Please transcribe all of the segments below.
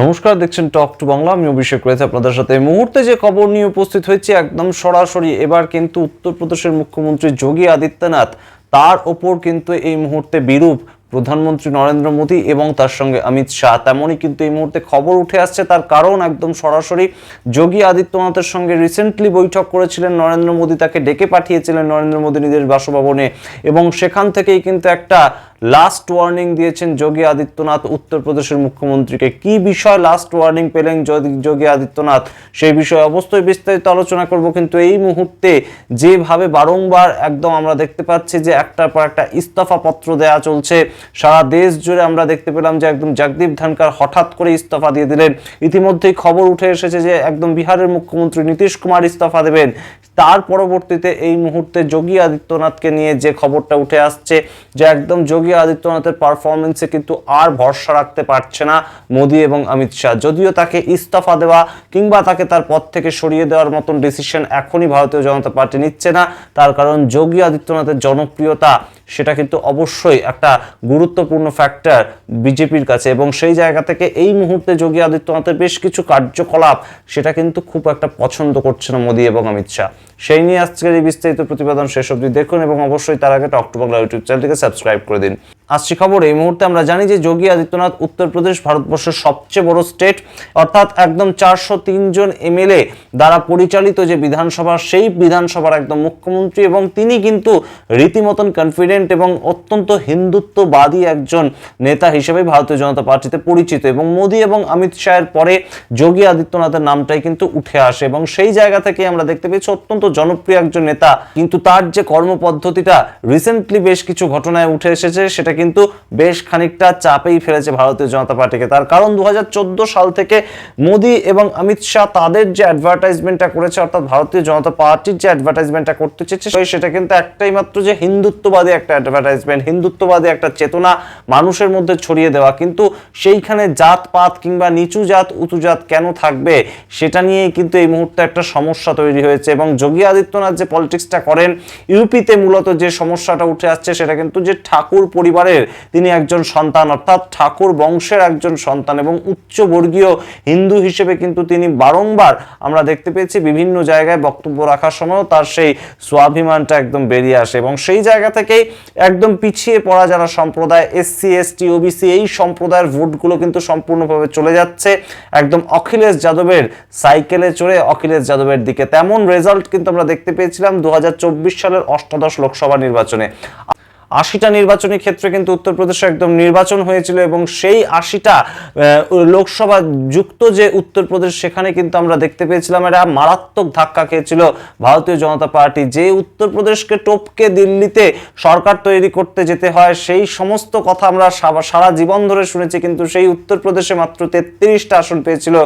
নমস্কার, দেখছেন টক টু বাংলা আমি অভিষেক রয়েছে আপনাদের সাথে। এই মুহূর্তে যে খবর নিয়ে উপস্থিত হয়েছে, একদম সরাসরি, এবার কিন্তু উত্তরপ্রদেশের মুখ্যমন্ত্রী যোগী আদিত্যনাথ, তার ওপর কিন্তু এই মুহূর্তে বিরূপ প্রধানমন্ত্রী নরেন্দ্র মোদী এবং তার সঙ্গে অমিত শাহ। তেমনই কিন্তু এই মুহূর্তে খবর উঠে আসছে, তার কারণ একদম সরাসরি যোগী আদিত্যনাথের সঙ্গে রিসেন্টলি বৈঠক করেছিলেন নরেন্দ্র মোদী, তাকে ডেকে পাঠিয়েছিলেন নরেন্দ্র মোদী নিজের বাসভবনে এবং সেখান থেকেই কিন্তু একটা লাস্ট ওয়ার্নিং দিয়েছেন যোগী আদিত্যনাথ উত্তরপ্রদেশের মুখ্যমন্ত্রীকে। কি বিষয় লাস্ট ওয়ার্নিং পেলেন যোগী- আদিত্যনাথ? সেই বিষয়ে অবশ্যই বিস্তারিত আলোচনা করব, কিন্তু এই মুহূর্তে যেভাবে বারংবার একদম আমরা দেখতে পাচ্ছি যে একটার পর একটা ইস্তফা পত্র দেয়া চলছে সারা দেশ জুড়ে আমরা দেখতে পেলাম যে একদম জগদীপ ধনকর হঠাৎ করে ইস্তফা দিয়ে দিলেন। ইতিমধ্যেই খবর উঠে এসেছে যে একদম বিহারের মুখ্যমন্ত্রী নীতিশ কুমার ইস্তফা দেবেন। তার পরবর্তীতে এই মুহূর্তে যোগী আদিত্যনাথকে নিয়ে যে খবরটা উঠে আসছে যে একদম যোগী আদিত্যনাথের পারফরমেন্সে কিন্তু আর ভরসা রাখতে পারছে না মোদী এবং অমিত শাহ। যদিও তাকে ইস্তফা দেওয়া কিংবা তাকে তার পদ থেকে সরিয়ে দেওয়ার মতন ডিসিশন এখনই ভারতীয় জনতা পার্টি নিচ্ছে না। তার কারণ যোগী আদিত্যনাথের জনপ্রিয়তা সেটা কিন্তু অবশ্যই একটা গুরুত্বপূর্ণ ফ্যাক্টর বিজেপির কাছে এবং সেই জায়গা থেকে এই মুহূর্তে যোগী আদিত্যনাথের বেশ কিছু কার্যকলাপ সেটা কিন্তু খুব একটা পছন্দ করছে না মোদী এবং অমিত শাহ। সেই নিয়ে আজকের এই বিস্তারিত প্রতিবেদন শেষ অবধি দেখুন এবং অবশ্যই তার আগে টক টু বাংলা ইউটিউব চ্যানেলটিকে সাবস্ক্রাইব করে দিন। আসছি খবর, এই মুহূর্তে আমরা জানি যে যোগী আদিত্যনাথ উত্তরপ্রদেশ ভারতবর্ষের সবচেয়ে বড় স্টেট অর্থাৎ একদম চারশো জন এমএলএ দ্বারা পরিচালিত যে বিধানসভা, সেই বিধানসভার একদম মুখ্যমন্ত্রী এবং তিনি কিন্তু রীতিমতন কনফিডেন্ট এবং অত্যন্ত হিন্দুত্ববাদী একজন নেতা হিসেবে ভারতীয় জনতা পার্টিতে পরিচিত এবং মোদী এবং অমিত শাহের পরে যোগী আদিত্যনাথের নামটাই কিন্তু উঠে আসে এবং সেই জায়গা থেকে আমরা দেখতে পেয়েছি অত্যন্ত জনপ্রিয় একজন নেতা। কিন্তু তার যে কর্মপদ্ধতিটা রিসেন্টলি বেশ কিছু ঘটনায় উঠে এসেছে, সেটা কিন্তু বেশ খানিকটা চাপেই ফেলেছে ভারতীয় জনতা পার্টিকে। তার কারণ দু হাজার চোদ্দ সাল থেকে মোদী এবং অমিত শাহ তাদের যে অ্যাডভার্টাইজমেন্টটা করেছে, অর্থাৎ ভারতীয় জনতা পার্টির যে অ্যাডভার্টাইজমেন্টটা করতে চেয়েছে সেটা কিন্তু একটাই মাত্র যে হিন্দুত্ববাদী একটা অ্যাডভার্টাইজমেন্ট হিন্দুত্ববাদী একটা চেতনা মানুষের মধ্যে ছড়িয়ে দেওয়া। কিন্তু সেইখানে জাতপাত কিংবা নিচু জাত, উঁচু জাত কেন থাকবে, সেটা নিয়েই কিন্তু এই মুহূর্তে একটা সমস্যা তৈরি হয়েছে এবং যোগী আদিত্যনাথ যে পলিটিক্সটা করেন, ইউপিতে মূলত যে সমস্যাটা উঠে আসছে, সেটা কিন্তু যে ঠাকুর পরিবারের। তিনি একজন সন্তান, অর্থাৎ ঠাকুর বংশের একজন সন্তান এবং উচ্চবর্গীয় হিন্দু হিসেবে কিন্তু তিনি বারংবার আমরা দেখতে পেয়েছি, বিভিন্ন জায়গায় বক্তব্য রাখার সময়ও তার সেই স্বাভিমানটা একদম বেরিয়ে আসে এবং সেই জায়গা থেকেই একদম পিছিয়ে পড়া যারা সম্প্রদায় এসসি এসটি ওবিসি এই সম্প্রদায়ের ভোটগুলো কিন্তু সম্পূর্ণভাবে চলে যাচ্ছে। একদম অখিলেশ যাদবের সাইকেলে চড়ে অখিলেশ যাদবের দিকে। তেমন রেজাল্ট কিন্তু আমরা দেখতে পেয়েছিলাম দু হাজার চব্বিশ সালের অষ্টাদশ লোকসভা নির্বাচনে। আশিটা নির্বাচনী ক্ষেত্রে কিন্তু উত্তরপ্রদেশে একদম নির্বাচন হয়েছিল এবং সেই আশিটা লোকসভা যুক্ত যে উত্তরপ্রদেশ, সেখানে কিন্তু আমরা দেখতে পেয়েছিলাম এরা মারাত্মক ধাক্কা খেয়েছিল ভারতীয় জনতা পার্টি। যে উত্তরপ্রদেশকে টপকে দিল্লিতে সরকার তৈরি করতে যেতে হয়, সেই সমস্ত কথা আমরা সারা জীবন ধরে শুনেছি, কিন্তু সেই উত্তরপ্রদেশে মাত্র তেত্রিশটা আসন পেয়েছিল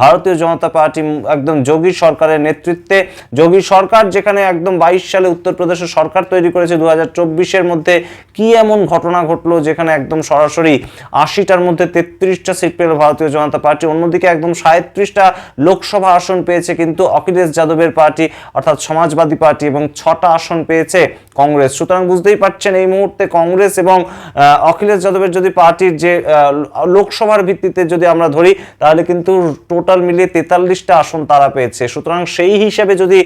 ভারতীয় জনতা পার্টি একদম যোগী সরকারের নেতৃত্বে। যোগী সরকার যেখানে একদম বাইশ সালে উত্তরপ্রদেশে সরকার তৈরি করেছে, দু হাজার চব্বিশের মধ্যে কি এমন ঘটনা ঘটলো যেখানে একদম সরাসরি আশিটার মধ্যে তেত্রিশটা সিট পেল ভারতীয় জনতা পার্টি, অন্যদিকে একদম সাঁত্রিশটা লোকসভা আসন পেয়েছে কিন্তু অখিলেশ যাদবের পার্টি অর্থাৎ সমাজবাদী পার্টি এবং ছটা আসন পেয়েছে কংগ্রেস। সুতরাং বুঝতেই পারছেন এই মুহূর্তে কংগ্রেস এবং অখিলেশ যাদবের যদি পার্টির যে লোকসভার ভিত্তিতে যদি আমরা ধরি, তাহলে কিন্তু টোটাল মিলিয়ে তেতাল্লিশটা আসন তারা পেয়েছে। সুতরাং সেই হিসেবে যদি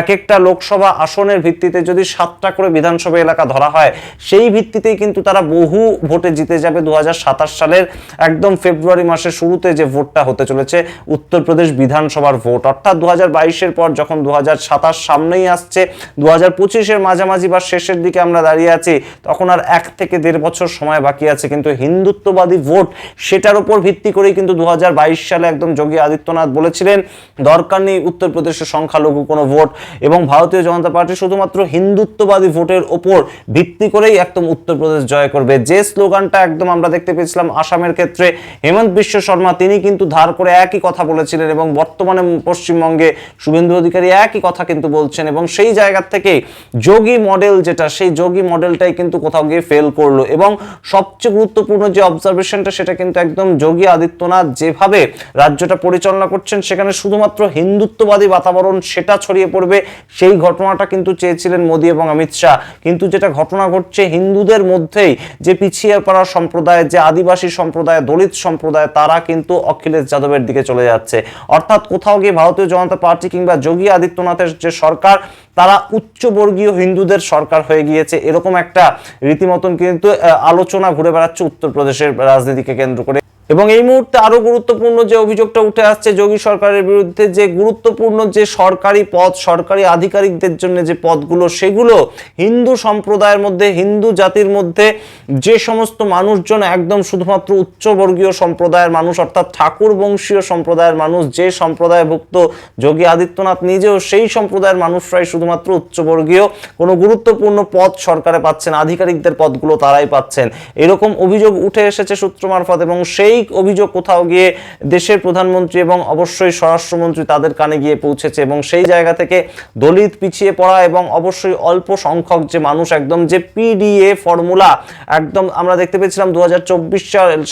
এক একটা লোকসভা আসনের ভিত্তিতে যদি সাতটা করে বিধানসভা এলাকা ধরা হয় সেই ভিত্তিতেই কিন্তু তারা বহু ভোটে জিতে যাবে দু হাজার সাতাশ সালের একদম ফেব্রুয়ারি মাসের শুরুতে যে ভোটটা হতে চলেছে উত্তরপ্রদেশ বিধানসভার ভোট। অর্থাৎ দু হাজার পর যখন দু হাজার সাতাশ সামনেই আসছে দু হাজার পঁচিশের মাঝামাঝি বা শেষের দিকে আমরা দাঁড়িয়ে আছি, তখন আর এক থেকে দেড় বছর সময় বাকি আছে। কিন্তু হিন্দুত্ববাদী ভোট, সেটার উপর ভিত্তি করেই কিন্তু দু হাজার বাইশ সালে একদম যোগী আদিত্যনাথ বলেছিলেন, দরকার নেই উত্তরপ্রদেশের সংখ্যালঘু কোনো ভোট। এবং ভারতীয় জনতা পার্টি শুধুমাত্র হিন্দুত্ববাদী ভোটের ওপর ভিত্তি করেই একদম উত্তরপ্রদেশ জয় করবে। যে স্লোগানটা একদম আমরা দেখতে পেয়েছিলাম আসামের ক্ষেত্রে, হেমন্ত বিশ্ব শর্মা, তিনি কিন্তু ধার করে একই কথা বলেছিলেন এবং বর্তমানে পশ্চিমবঙ্গে শুভেন্দু অধিকারী একই কথা কিন্তু বলছেন এবং সেই জায়গা থেকে যোগী মডেল যেটা, সেই যোগী মডেলটাই কিন্তু কোথাও গিয়ে ফেল করল এবং সবচেয়ে গুরুত্বপূর্ণ যে অবজারভেশনটা সেটা কিন্তু একদম যোগী আদিত্যনাথ যেভাবে রাজ্যটা পরিচালনা করছেন, সেখানে শুধুমাত্র হিন্দুত্ববাদী বাতাবরণ সেটা ছড়িয়ে পড়বে, সেই ঘটনাটা কিন্তু চেয়েছিলেন মোদী এবং অমিত শাহ। কিন্তু যেটা ঘটনা ঘটছে করছে হিন্দুদের মধ্যেই যে পিছিয়ে পড়া সম্প্রদায়, যে আদিবাসী সম্প্রদায়, দলিত সম্প্রদায়, তারা কিন্তু অখিলেশ যাদবের দিকে চলে যাচ্ছে। অর্থাৎ কোথাও গিয়ে ভারতীয় জনতা পার্টি কিংবা যোগী আদিত্যনাথের যে সরকার, তারা উচ্চবর্গীয় হিন্দুদের সরকার হয়ে গিয়েছে। এরকম একটা রীতিমতন কিন্তু আলোচনা ঘুরে বেড়াচ্ছে উত্তরপ্রদেশের রাজনীতিকে কেন্দ্র করে। এবং এই মুহূর্তে আরও গুরুত্বপূর্ণ যে অভিযোগটা উঠে আসছে, যোগী সরকারের বিরুদ্ধে যে গুরুত্বপূর্ণ যে সরকারি পদ, সরকারি আধিকারিকদের জন্য যে পদগুলো, সেগুলো হিন্দু সম্প্রদায়ের মধ্যে, হিন্দু জাতির মধ্যে যে সমস্ত মানুষজন, একদম শুধুমাত্র উচ্চবর্গীয় সম্প্রদায়ের মানুষ, অর্থাৎ ঠাকুর বংশীয় সম্প্রদায়ের মানুষ, যে সম্প্রদায়ভুক্ত যোগী আদিত্যনাথ নিজেও সেই সম্প্রদায়ের মানুষরাই শুধুমাত্র উচ্চবর্গীয়, কোনো গুরুত্বপূর্ণ পদ সরকারে পাচ্ছেন আধিকারিকদের পদগুলো তারাই পাচ্ছেন। এরকম অভিযোগ উঠে এসেছে সূত্র মারফত এবং সেই অভিযোগ কোথাও গিয়ে দেশের প্রধানমন্ত্রী এবং অবশ্যই স্বরাষ্ট্রমন্ত্রী তাদের কানে গিয়ে পৌঁছেছে এবং সেই জায়গা থেকে দলিত পিছিয়ে পড়া এবং অবশ্যই অল্প সংখ্যক যে মানুষ একদম যে পিডিএ ফর্মুলা একদম আমরা দেখতে পেয়েছিলাম দুই হাজার চব্বিশ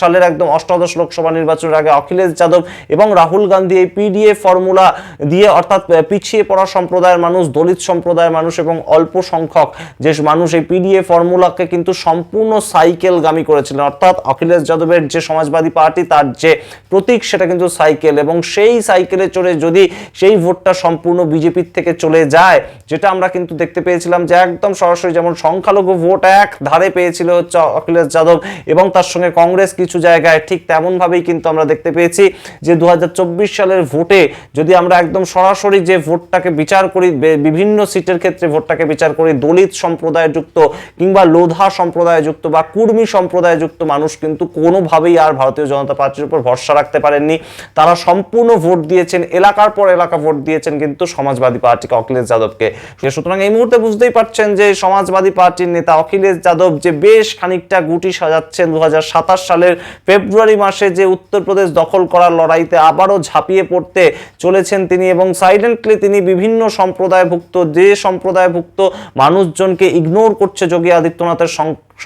সালের একদম অষ্টাদশ লোকসভা নির্বাচনের আগে অখিলেশ যাদব এবং রাহুল গান্ধী এই পিডিএ ফর্মুলা দিয়ে অর্থাৎ পিছিয়ে পড়া সম্প্রদায়ের মানুষ, দলিত সম্প্রদায়ের মানুষ এবং অল্প সংখ্যক যে মানুষ এই পিডিএ ফর্মুলাকে কিন্তু সম্পূর্ণ সাইকেলগামী করেছিলেন। অর্থাৎ অখিলেশ যাদবের যে সমাজবাদী পার্টি তার যে প্রতীক সেটা কিন্তু সাইকেল এবং সেই সাইকেলে চড়ে যদি সেই ভোটটা সম্পূর্ণ বিজেপির থেকে চলে যায়, যেটা আমরা কিন্তু দেখতে পেয়েছিলাম যে একদম সরাসরি যেমন সংখ্যালঘু ভোট এক ধারে পেয়েছিল হচ্ছে অখিলেশ যাদব এবং তার সঙ্গে কংগ্রেস কিছু জায়গায়, ঠিক তেমন ভাবেই কিন্তু আমরা দেখতে পেয়েছি যে দু হাজার চব্বিশ সালের ভোটে যদি আমরা একদম সরাসরি যে ভোটটাকে বিচার করি বিভিন্ন সিটের ক্ষেত্রে ভোটটাকে বিচার করি, দলিত সম্প্রদায় যুক্ত কিংবা লোধা সম্প্রদায় যুক্ত বা কুর্মী সম্প্রদায় যুক্ত মানুষ কিন্তু কোনোভাবেই আর ভারতীয় জনতা পার্টির উপর ভরসা রাখতে পারেননি। তারা সম্পূর্ণ ভোট দিয়েছেন, এলাকার পর এলাকা ভোট দিয়েছেন কিন্তু সমাজবাদী পার্টিকে অখিলেশ যাদবকে। সুতরাং এই মুহূর্তে বুঝতেই পারছেন যে সমাজবাদী পার্টির নেতা অখিলেশ যাদব যে বেশ খানিকটা গুটি সাজাচ্ছেন দু হাজার সাতাশ সালের ফেব্রুয়ারি মাসে যে উত্তরপ্রদেশ দখল করার লড়াইতে আবারও ঝাঁপিয়ে পড়তে চলেছেন তিনি এবং সাইলেন্টলি তিনি বিভিন্ন সম্প্রদায়ভুক্ত, যে সম্প্রদায়ভুক্ত মানুষজনকে ইগনোর করছে যোগী আদিত্যনাথের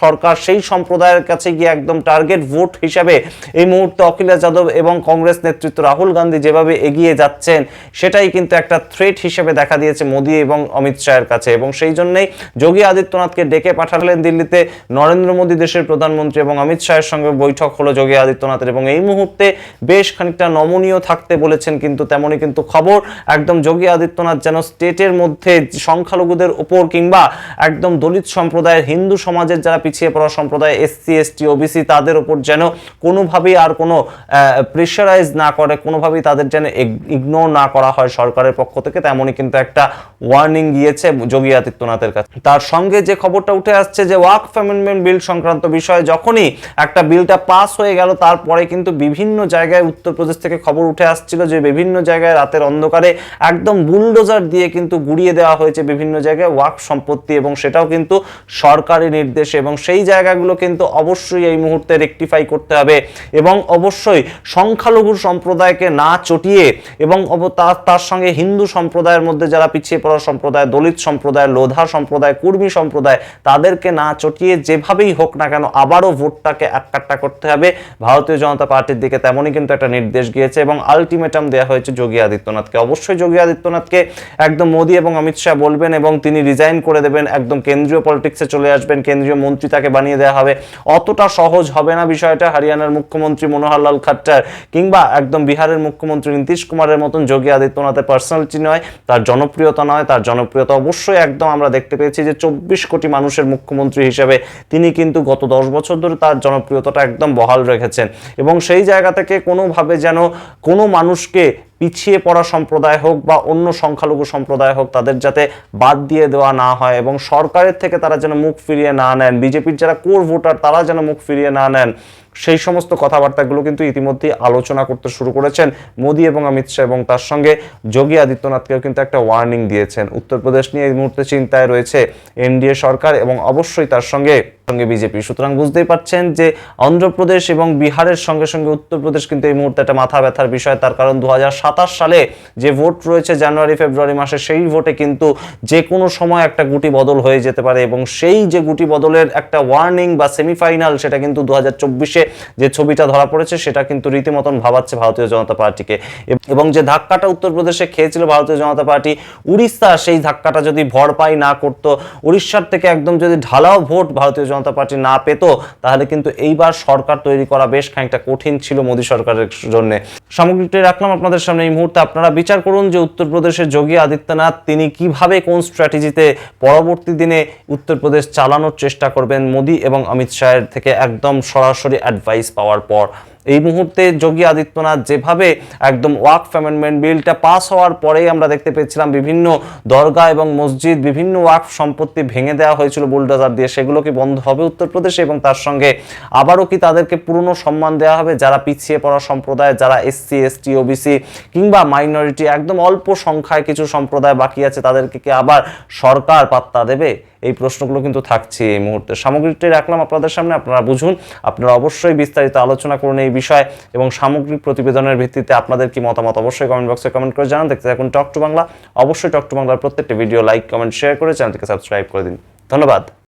সরকার সেই সম্প্রদায়ের কাছে গিয়ে একদম টার্গেট ভোট হিসাবে এই মুহূর্তে অখিলেশ যাদব এবং কংগ্রেস নেতৃত্ব রাহুল গান্ধী যেভাবে এগিয়ে যাচ্ছেন, সেটাই কিন্তু একটা থ্রেট হিসেবে দেখা দিয়েছে মোদী এবং অমিত শাহের কাছে। এবং সেই জন্যই যোগী আদিত্যনাথকে ডেকে পাঠালেন দিল্লিতে নরেন্দ্র মোদী দেশের প্রধানমন্ত্রী এবং অমিত শাহের সঙ্গে বৈঠক হলো যোগী আদিত্যনাথের। এবং এই মুহূর্তে বেশ খানিকটা নমনীয় থাকতে বলেছেন কিন্তু তেমনই কিন্তু খবর, একদম যোগী আদিত্যনাথ যেন স্টেটের মধ্যে সংখ্যালঘুদের ওপর কিংবা একদম দলিত সম্প্রদায়ের হিন্দু সমাজের যারা পিছিয়ে পড়া সম্প্রদায় এসসি এসটি ওবিসি তাদের ওপর যেন কোনোভাবেই আর কোনো প্রেশারাইজ না করে, কোনোভাবেই তাদের যেন ইগনোর না করা হয় সরকারের পক্ষ থেকে, তেমনই কিন্তু একটা ওয়ার্নিং গিয়েছে যোগী আদিত্যনাথের কাছে। তার সঙ্গে যে খবরটা উঠে আসছে যে ওয়াক অ্যামেন্ডমেন্ট বিল সংক্রান্ত বিষয়ে যখনই একটা বিলটা পাস হয়ে গেল, তারপরে কিন্তু বিভিন্ন জায়গায় উত্তরপ্রদেশ থেকে খবর উঠে আসছিল যে বিভিন্ন জায়গায় রাতের অন্ধকারে একদম বুলডোজার দিয়ে কিন্তু গুড়িয়ে দেওয়া হয়েছে বিভিন্ন জায়গায় ওয়াক সম্পত্তি এবং সেটাও কিন্তু সরকারি নির্দেশে এবং সেই জায়গাগুলো কিন্তু অবশ্যই এই মুহূর্তে রেকটিফাই করতে হবে এবং অবশ্যই সংখ্যালঘু সম্প্রদায়কে না চটিয়ে এবং তার সঙ্গে হিন্দু সম্প্রদায়ের মধ্যে যারা পিছিয়ে পড়া সম্প্রদায়, দলিত সম্প্রদায়, লোধা সম্প্রদায়, কুর্মী সম্প্রদায়, তাদেরকে না চটিয়ে যেভাবেই হোক না কেন আবারও ভোটটাকে এককাট্টা করতে হবে। ভারতীয় জনতা পার্টির দিকে তেমনই কিন্তু একটা নির্দেশ গিয়েছে এবং আলটিমেটাম দেওয়া হয়েছে যোগী আদিত্যনাথকে। অবশ্যই যোগী আদিত্যনাথকে একদম মোদী এবং অমিত শাহ বলবেন এবং তিনি রিজাইন করে দেবেন। একদম কেন্দ্রীয় পলিটিক্সে চলে আসবেন। কেন্দ্রীয় মন্ত্রী তাকে বানিয়ে দেওয়া হবে। অতটা সহজ হবে না বিষয়টা, হরিয়ানার মুখ্যমন্ত্রী মনোহর লাল খাট্টার কিংবা একদম বিহারের মুখ্যমন্ত্রী নীতিশ কুমারের মতন যোগী আদিত্যনাথের পার্সোনালিটি নয়, তার জনপ্রিয়তা নয়, তার জনপ্রিয়তা অবশ্যই একদম আমরা দেখতে পেয়েছি যে চব্বিশ কোটি মানুষের মুখ্যমন্ত্রী হিসেবে তিনি কিন্তু গত দশ বছর ধরে তার জনপ্রিয়তাটা একদম বহাল রেখেছেন। এবং সেই জায়গা থেকে কোনোভাবে যেন কোনো মানুষকে পিছিয়ে পড়া সম্প্রদায় হোক বা অন্য সংখ্যালঘু সম্প্রদায় হোক, তাদের যাতে বাদ দিয়ে দেওয়া না হয় এবং সরকারের থেকে তারা যেন মুখ ফিরিয়ে না নেন, বিজেপির যারা কোর ভোটার তারা যেন মুখ ফিরিয়ে না নেন সেই সমস্ত কথাবার্তাগুলো কিন্তু ইতিমধ্যেই আলোচনা করতে শুরু করেছেন মোদি এবং অমিত শাহ এবং তার সঙ্গে যোগী আদিত্যনাথকেও কিন্তু একটা ওয়ার্নিং দিয়েছেন। উত্তরপ্রদেশ নিয়ে এই মুহূর্তে চিন্তায় রয়েছে এনডিএ সরকার এবং অবশ্যই তার সঙ্গে সঙ্গে বিজেপি। সুতরাং বুঝতেই পারছেন যে অন্ধ্রপ্রদেশ এবং বিহারের সঙ্গে সঙ্গে উত্তরপ্রদেশ কিন্তু এই মুহূর্তে একটা মাথা ব্যথার বিষয়। তার কারণ দু হাজার সাতাশ সালে যে ভোট রয়েছে জানুয়ারি, ফেব্রুয়ারি মাসে, সেই ভোটে কিন্তু যে কোনো সময় একটা গুটি বদল হয়ে যেতে পারে এবং সেই যে গুটি বদলের একটা ওয়ার্নিং বা সেমিফাইনাল সেটা কিন্তু দু হাজার চব্বিশে যে ছবিটা ধরা পড়েছে সেটা কিন্তু রীতিমতন ভাবাচ্ছে ভারতীয় জনতা পার্টিকে। এবং যে ধাক্কাটা উত্তরপ্রদেশে খেয়েছিল ভারতীয় জনতা পার্টি, উড়িষ্যা সেই ধাক্কাটা যদি ভরপাই না করতো, উড়িষ্যার থেকে একদম যদি ঢালাও ভোট ভারতীয় জনতা পার্টি না পেত, তাহলে কিন্তু এইবার সরকার তৈরি করা বেশ খানিকটা কঠিন ছিল মোদী সরকারের জন্য। সামগ্রিকটাই রাখলাম আপনাদের সামনে এই মুহূর্তে। আপনারা বিচার করুন যে উত্তরপ্রদেশের যোগী আদিত্যনাথ তিনি কীভাবে কোন স্ট্র্যাটেজিতে পরবর্তী দিনে উত্তরপ্রদেশ চালানোর চেষ্টা করবেন মোদী এবং অমিত শাহের থেকে একদম সরাসরি অ্যাডভাইস পাওয়ার পর এই মুহূর্তে যোগী আদিত্যনাথ যেভাবে একদম ওয়াকফ অ্যামেন্ডমেন্ট বিলটা পাস হওয়ার পরেই আমরা দেখতে পেয়েছিলাম বিভিন্ন দরগা এবং মসজিদ, বিভিন্ন ওয়াকফ সম্পত্তি ভেঙে দেওয়া হয়েছিল বুলডোজার দিয়ে। সেগুলো কি বন্ধ হবে উত্তরপ্রদেশে এবং তার সঙ্গে আবারও কি তাদেরকে পুরনো সম্মান দেওয়া হবে? যারা পিছিয়ে পড়া সম্প্রদায়, যারা এসসি, এসটি, ওবিসি কিংবা মাইনরিটি, একদম অল্প সংখ্যায় কিছু সম্প্রদায় বাকি আছে, তাদেরকে কি আবার সরকার পাত্তা দেবে? এই প্রশ্নগুলো কিন্তু থাকছে এই মুহূর্তে। সামগ্রিকটাই রাখলাম আপনাদের সামনে, আপনারা বুঝুন। আপনারা অবশ্যই বিস্তারিত আলোচনা করুন এই বিষয়ে এবং সামগ্রিক প্রতিবেদনের ভিত্তিতে আপনাদের কি মতামত অবশ্যই কমেন্ট বক্সে কমেন্ট করে জানান। দেখতে থাকুন টক টু বাংলা অবশ্যই টক টু বাংলার প্রত্যেকটা ভিডিও লাইক কমেন্ট শেয়ার করে চ্যানেলটিকে সাবস্ক্রাইব করে দিন। ধন্যবাদ।